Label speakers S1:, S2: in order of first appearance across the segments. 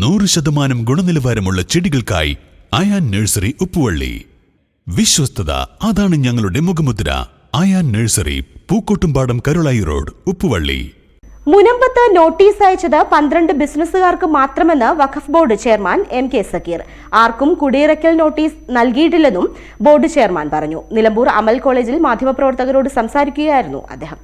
S1: നൂറ് ശതമാനം ഗുണനിലവാരമുള്ള ചെടികൾക്കായി അയാൻ നഴ്സറി ഉപ്പുവള്ളി. വിശ്വസ്തത അതാണ് ഞങ്ങളുടെ മുഖമുദ്ര. Ayaan nursery Pookkottumpadam Karulayi road Uppuvalli.
S2: മുനമ്പത്ത് notice അയച്ചത് പന്ത്രണ്ട് ബിസിനസ്സുകാർക്ക് മാത്രമെന്ന് Waqf board chairman M K Zakir. ആർക്കും കുടിയിറക്കൽ നോട്ടീസ് നൽകിയിട്ടില്ലെന്നും ബോർഡ് ചെയർമാൻ പറഞ്ഞു. നിലമ്പൂർ അമൽ കോളേജിൽ മാധ്യമപ്രവർത്തകരോട് സംസാരിക്കുകയായിരുന്നു അദ്ദേഹം.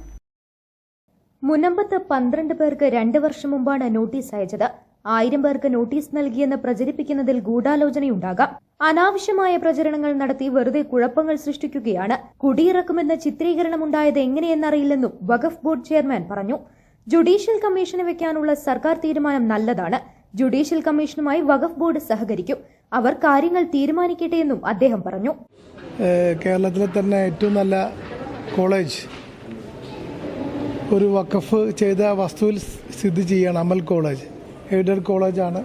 S3: മുനമ്പത്ത് പന്ത്രണ്ട് പേർക്ക് രണ്ട് വർഷം മുമ്പാണ് നോട്ടീസ് അയച്ചത്. ആയിരം പേർക്ക് നോട്ടീസ് നൽകിയെന്ന് പ്രചരിപ്പിക്കുന്നതിൽ ഗൂഢാലോചനയുണ്ടാകാം. അനാവശ്യമായ പ്രചരണങ്ങൾ നടത്തി വെറുതെ കുഴപ്പങ്ങൾ സൃഷ്ടിക്കുകയാണ്. കുടിയിറക്കുമെന്ന ചിത്രീകരണമുണ്ടായത് എങ്ങനെയെന്നറിയില്ലെന്നും വഖഫ് ബോർഡ് ചെയർമാൻ പറഞ്ഞു. ജുഡീഷ്യൽ കമ്മീഷന് വെക്കാനുള്ള സർക്കാർ തീരുമാനം നല്ലതാണ്. ജുഡീഷ്യൽ കമ്മീഷനുമായി വഖഫ് ബോർഡ് സഹകരിക്കും. അവർ കാര്യങ്ങൾ തീരുമാനിക്കട്ടെ എന്നും അദ്ദേഹം പറഞ്ഞു.
S4: കേരളത്തിലെ തന്നെ ഏറ്റവും നല്ല കോളേജ് ഒരു വഖഫ് ചെയ്ത വസ്തുവിൽ സ്ഥിതി ചെയ്യണം അമൽ കോളേജ്. എയ്ഡഡ് കോളേജാണ്.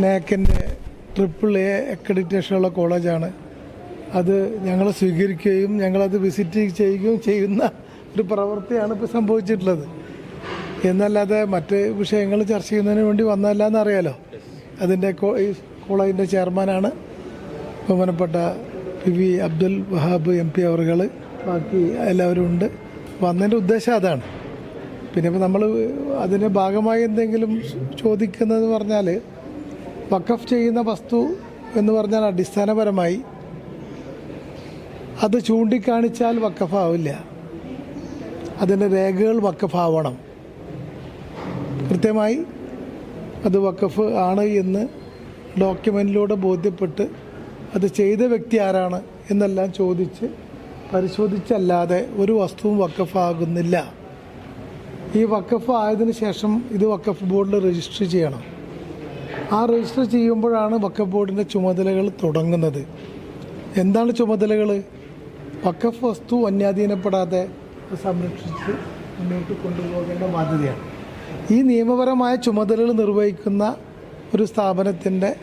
S4: നാക്കിന്റെ ട്രിപ്പിൾ എ അക്രഡിറ്റേഷൻ അക്രഡിറ്റേഷനുള്ള കോളേജാണ്. അത് ഞങ്ങൾ സ്വീകരിക്കുകയും ഞങ്ങളത് വിസിറ്റ് ചെയ്യുകയും ചെയ്യുന്ന ഒരു പ്രവൃത്തിയാണ് ഇപ്പോൾ സംഭവിച്ചിട്ടുള്ളത്. എന്നല്ലാതെ മറ്റ് വിഷയങ്ങൾ ചർച്ച ചെയ്യുന്നതിന് വേണ്ടി വന്നതല്ല എന്നറിയാലോ അതിന്റെ കോളേജിന്റെ ചെയർമാനാണ് ബഹുമാനപ്പെട്ട P V Abdul Wahab M P അവറുകൾ ബാക്കി എല്ലാവരും ഉണ്ട്. വന്നതിന്റെ ഉദ്ദേശം അതാണ്. പിന്നെ ഇപ്പോൾ നമ്മൾ അതിന്റെ ഭാഗമായി എന്തെങ്കിലും ചോദിക്കുന്നതെന്ന് പറഞ്ഞാൽ വക്കഫ് ചെയ്യുന്ന വസ്തു എന്ന് പറഞ്ഞാൽ അടിസ്ഥാനപരമായി അത് ചൂണ്ടിക്കാണിച്ചാൽ വക്കഫാവില്ല അതിന്റെ രേഖകൾ വക്കഫാവണം കൃത്യമായി അത് വക്കഫ് ആണ് എന്ന് ഡോക്യുമെന്റിലൂടെ ബോധ്യപ്പെട്ട് അത് ചെയ്ത വ്യക്തി ആരാണ് എന്നെല്ലാം ചോദിച്ച് പരിശോധിച്ചല്ലാതെ ഒരു വസ്തുവും വക്കഫാകുന്നില്ല ഈ വക്കഫ് ആയതിന് ശേഷം ഇത് വക്കഫ് ബോർഡിൽ രജിസ്റ്റർ ചെയ്യണം. ആ രജിസ്റ്റർ ചെയ്യുമ്പോഴാണ് വക്കഫ് ബോർഡിന്റെ ചുമതലകൾ തുടങ്ങുന്നത്. എന്താണ് ചുമതലകൾ? വക്കഫ് വസ്തു അന്യാധീനപ്പെടാതെ സംരക്ഷിച്ച് മുന്നോട്ട് കൊണ്ടുപോകേണ്ട ബാധ്യതയാണ്. ഈ നിയമപരമായ ചുമതലകൾ നിർവഹിക്കുന്ന ഒരു സ്ഥാപനത്തിന്റെ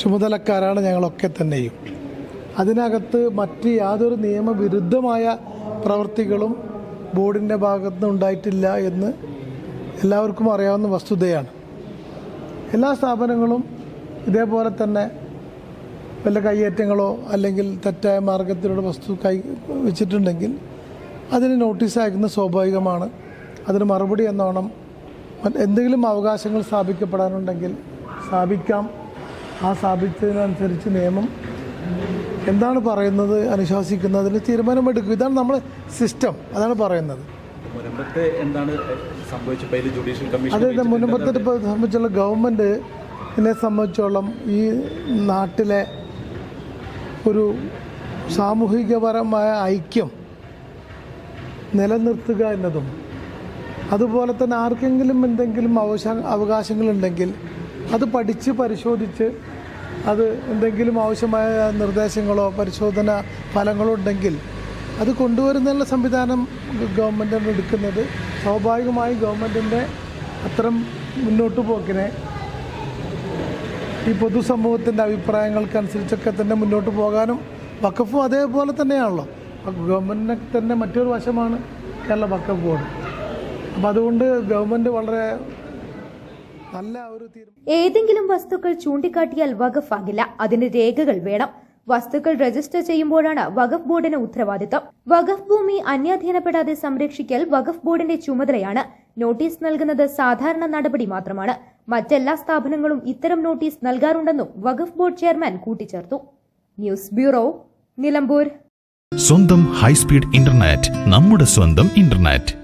S4: ചുമതലക്കാരാണ് ഞങ്ങളൊക്കെ തന്നെയും. അതിനകത്ത് മറ്റ് യാതൊരു നിയമവിരുദ്ധമായ പ്രവൃത്തികളും ബോർഡിന്റെ ഭാഗത്തുനിന്ന് ഉണ്ടായിട്ടില്ല എന്ന് എല്ലാവർക്കും അറിയാവുന്ന വസ്തുതയാണ്. എല്ലാ സ്ഥാപനങ്ങളും ഇതേപോലെ തന്നെ വല്ല കയ്യേറ്റങ്ങളോ അല്ലെങ്കിൽ തെറ്റായ മാർഗത്തിലുള്ള വസ്തു കൈ വെച്ചിട്ടുണ്ടെങ്കിൽ അതിന് നോട്ടീസ് അയക്കുന്നത് സ്വാഭാവികമാണ്. അതിന് മറുപടി എന്നോണം എന്തെങ്കിലും അവകാശങ്ങൾ സ്ഥാപിക്കപ്പെടാനുണ്ടെങ്കിൽ സ്ഥാപിക്കാം. ആ സ്ഥാപിച്ചതിനനുസരിച്ച് നിയമം എന്താണ് പറയുന്നത് അനുശാസിക്കുന്നതിന് തീരുമാനമെടുക്കും. ഇതാണ് നമ്മൾ സിസ്റ്റം. അതാണ് പറയുന്നത്.
S5: മുനമ്പത്ത്
S4: അതായത് മുൻപത്തെ ഇപ്പോൾ സംബന്ധിച്ചുള്ള ഗവൺമെന്റ് ഇതിനെ സംബന്ധിച്ചോളം ഈ നാട്ടിലെ ഒരു സാമൂഹികപരമായ ഐക്യം നിലനിർത്തുക എന്നതും അതുപോലെ തന്നെ ആർക്കെങ്കിലും എന്തെങ്കിലും അവശ അവകാശങ്ങളുണ്ടെങ്കിൽ അത് പഠിച്ച് പരിശോധിച്ച് അത് എന്തെങ്കിലും ആവശ്യമായ നിർദ്ദേശങ്ങളോ പരിശോധന ഫലങ്ങളോ ഉണ്ടെങ്കിൽ അത് കൊണ്ടുവരുന്നതിനുള്ള സംവിധാനം ഗവൺമെന്റാണ് എടുക്കുന്നത്. സ്വാഭാവികമായി ഗവൺമെന്റിന്റെ അത്തരം മുന്നോട്ട് പോക്കിനെ ഈ പൊതുസമൂഹത്തിന്റെ അഭിപ്രായങ്ങൾക്കനുസരിച്ചൊക്കെ തന്നെ മുന്നോട്ട് പോകാനും വക്കഫും അതേപോലെ തന്നെയാണല്ലോ. ഗവൺമെന്റിനെ തന്നെ മറ്റൊരു വശമാണ് കേരള വക്കഫ് ബോർഡ്. അപ്പോൾ അതുകൊണ്ട് ഗവൺമെന്റ് വളരെ
S3: ഏതെങ്കിലും വസ്തുക്കൾ ചൂണ്ടിക്കാട്ടിയാൽ വഖഫ് ആകില്ല. അതിന് രേഖകൾ വേണം. വസ്തുക്കൾ രജിസ്റ്റർ ചെയ്യുമ്പോഴാണ് വഖഫ് ബോർഡിന് ഉത്തരവാദിത്തം വഖഫ് ഭൂമി അന്യാധീനപ്പെടാതെ സംരക്ഷിക്കൽ വഖഫ് ബോർഡിന്റെ ചുമതലയാണ്. നോട്ടീസ് നൽകുന്നത് സാധാരണ നടപടി മാത്രമാണ്. മറ്റെല്ലാ സ്ഥാപനങ്ങളും ഇത്തരം നോട്ടീസ് നൽകാറുണ്ടെന്നും വഖഫ് ബോർഡ് ചെയർമാൻ കൂട്ടിച്ചേർത്തു. News bureau Nilambur.
S1: സ്വന്തം ഹൈസ്പീഡ് ഇന്റർനെറ്റ് നമ്മുടെ സ്വന്തം ഇന്റർനെറ്റ്.